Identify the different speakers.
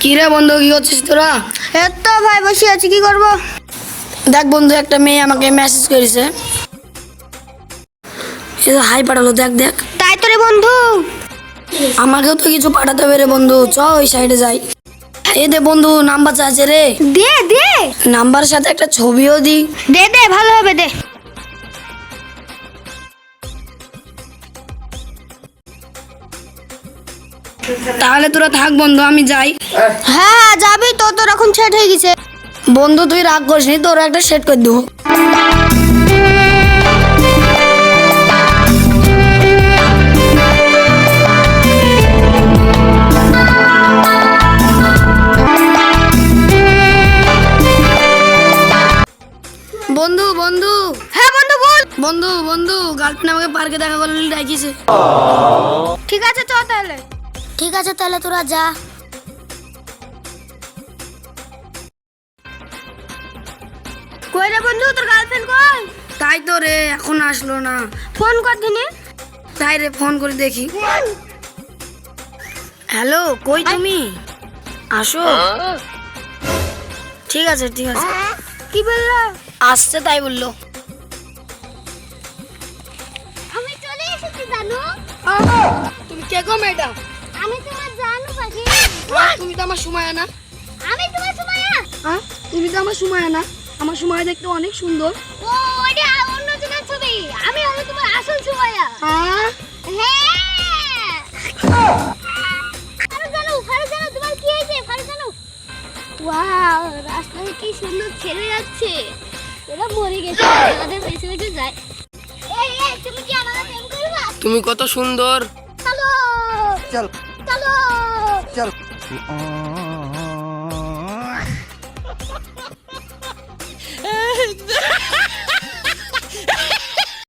Speaker 1: কি রে বন্ধু কি করছিস তোরা?
Speaker 2: এত ভাই বসে আছি কি করব?
Speaker 1: দেখ বন্ধু একটা মেয়ে আমাকে মেসেজ করেছে। সে তো হাই পাঠালো দেখ দেখ।
Speaker 2: তাই তো রে বন্ধু।
Speaker 1: আমাকেও তো কিছু পাঠাতে হবে রে বন্ধু চ ওই সাইডে যাই। এ দে বন্ধু নাম্বার চাইছে রে।
Speaker 2: দে দে।
Speaker 1: নাম্বার সাথে একটা ছবিও দি।
Speaker 2: দে দে ভালো হবে দে।
Speaker 1: তাহলে তোরা থাক বন্ধু আমি যাই।
Speaker 2: হ্যাঁ যাবি তো তোর এখন ছেট হয়ে গেছে।
Speaker 1: বন্ধু তুই রাগ করিস নি তোরা একটা সেট করে দেবো। বন্ধু বন্ধু।
Speaker 2: হ্যাঁ বন্ধু বল।
Speaker 1: বন্ধু বন্ধু গার্লফ্রেন্ড আমাকে পার্কে দেখা করলে ডাকিছে।
Speaker 2: ঠিক আছে চ তাহলে। ঠিক আছে তাহলে তোরা যা। কই রে বন্ধু তোর গার্লফ্রেন্ড কই?
Speaker 1: তাই তো রে এখন আসলো না।
Speaker 2: ফোন কর দিনে।
Speaker 1: তাই রে ফোন করে দেখি। হ্যালো কই তুমি? আসো। ঠিক আছে ঠিক আছে।
Speaker 2: কি বলল?
Speaker 1: আসছে তাই বলল।
Speaker 2: আমি চলে এসেছি জানো।
Speaker 1: তুমি কে গো ম্যাডাম
Speaker 2: আমি তোমার জানু পাখি।
Speaker 1: তুমি তো আমার সময় না।
Speaker 2: আমি তোমার সুমাইয়া
Speaker 1: হ্যাঁ তুমি তো আমার সময় না। আমার সময় দেখতে অনেক সুন্দর।
Speaker 2: ও ওটা অন্য জনের ছবি। আমি হলো তোমার আসল সুমাইয়া
Speaker 1: হ্যাঁ
Speaker 2: হ্যাঁ। ফারুক জানু ফারুক জানু তোমার কি হয়েছে? ফারুক জানু। ওয়াও রাস্তায় কি সুন্দর ছেড়ে যাচ্ছে। এরা মরে গেছে। আমাদের পেছনে পেছনে যায় তুমি কি আমাদের প্রেম করবা?
Speaker 1: তুমি কত সুন্দর।
Speaker 2: চলো
Speaker 3: চল।
Speaker 2: চলো।
Speaker 3: চল